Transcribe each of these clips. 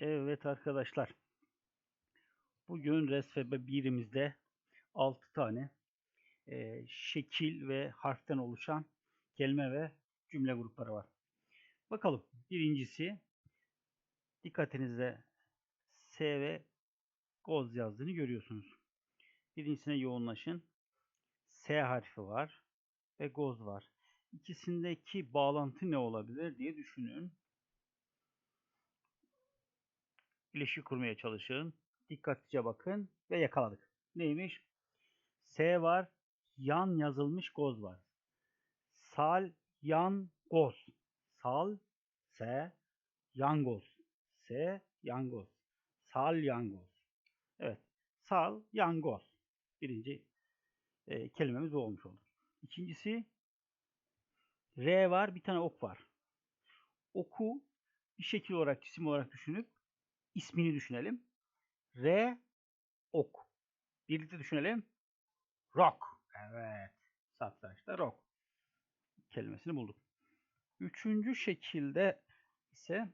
Evet arkadaşlar. Bugün resfebe 1'imizde 6 tane e, şekil ve harften oluşan kelime ve cümle grupları var. Bakalım. Birincisi dikkatinizde S ve goz yazdığını görüyorsunuz. Birincisine yoğunlaşın. S harfi var ve goz var. İkisindeki bağlantı ne olabilir diye düşünün. İlişki kurmaya çalışın. Dikkatlice bakın ve yakaladık. Neymiş? S var, yan yazılmış goz var. Sal, yan, goz. Sal, S, yangoz. S, yangoz. Sal, yangoz. Evet. Sal, yangoz. Birinci e, kelimemiz bu olmuş oldu. İkincisi R var, bir tane ok var. Oku bir şekil olarak, cisim olarak düşünüp ismini düşünelim. R ok. Birlikte düşünelim. Rock. Evet. Satrançta rock kelimesini bulduk. Üçüncü şekilde ise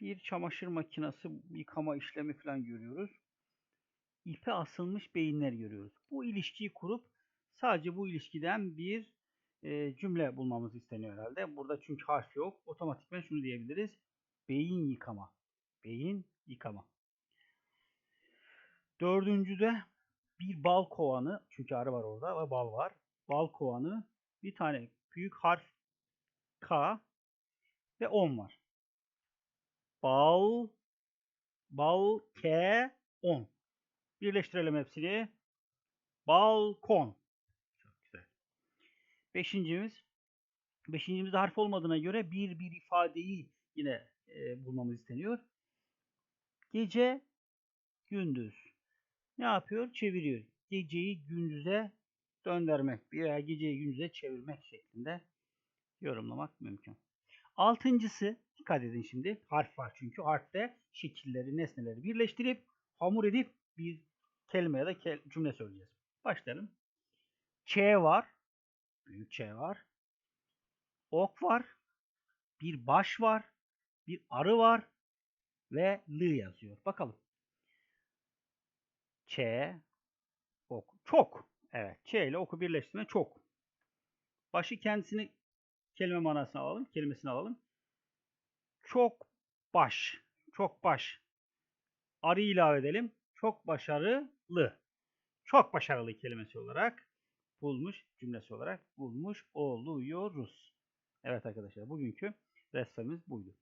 bir çamaşır makinesi yıkama işlemi falan görüyoruz. İpe asılmış beyinler görüyoruz. Bu ilişkiyi kurup sadece bu ilişkiden bir e, cümle bulmamız isteniyor herhalde. Burada çünkü harf yok. Otomatikman şunu diyebiliriz. Beyin yıkama. Beyin yıkama. Dördüncüde bir bal kovanı, çünkü arı var orada ve bal var. Bal kovanı, bir tane büyük harf K ve 10 var. Bal, bal, K, 10. Birleştirelim hepsini. Balkon. Çok güzel. Beşincimiz, beşincimizde harf olmadığına göre bir bir ifadeyi yine e, bulmamız isteniyor. Gece, gündüz. Ne yapıyor? Çeviriyor. Geceyi gündüze döndürmek veya geceyi gündüze çevirmek şeklinde yorumlamak mümkün. Altıncısı, dikkat edin şimdi. Harf var çünkü. Harfte şekilleri, nesneleri birleştirip hamur edip bir kelime ya da cümle söyleyeceğiz. Başlayalım. Ç var. Büyük Ç var. Ok var. Bir baş var. Bir arı var ve L yazıyor. Bakalım. Ç, ok. Çok. Evet. Ç ile oku birleştirme çok. Başı kendisini kelime manasına alalım. Kelimesini alalım. Çok baş. Çok baş. Arı ilave edelim. Çok başarılı. Çok başarılı kelimesi olarak bulmuş, cümlesi olarak bulmuş oluyoruz. Evet arkadaşlar bugünkü resmimiz buydu.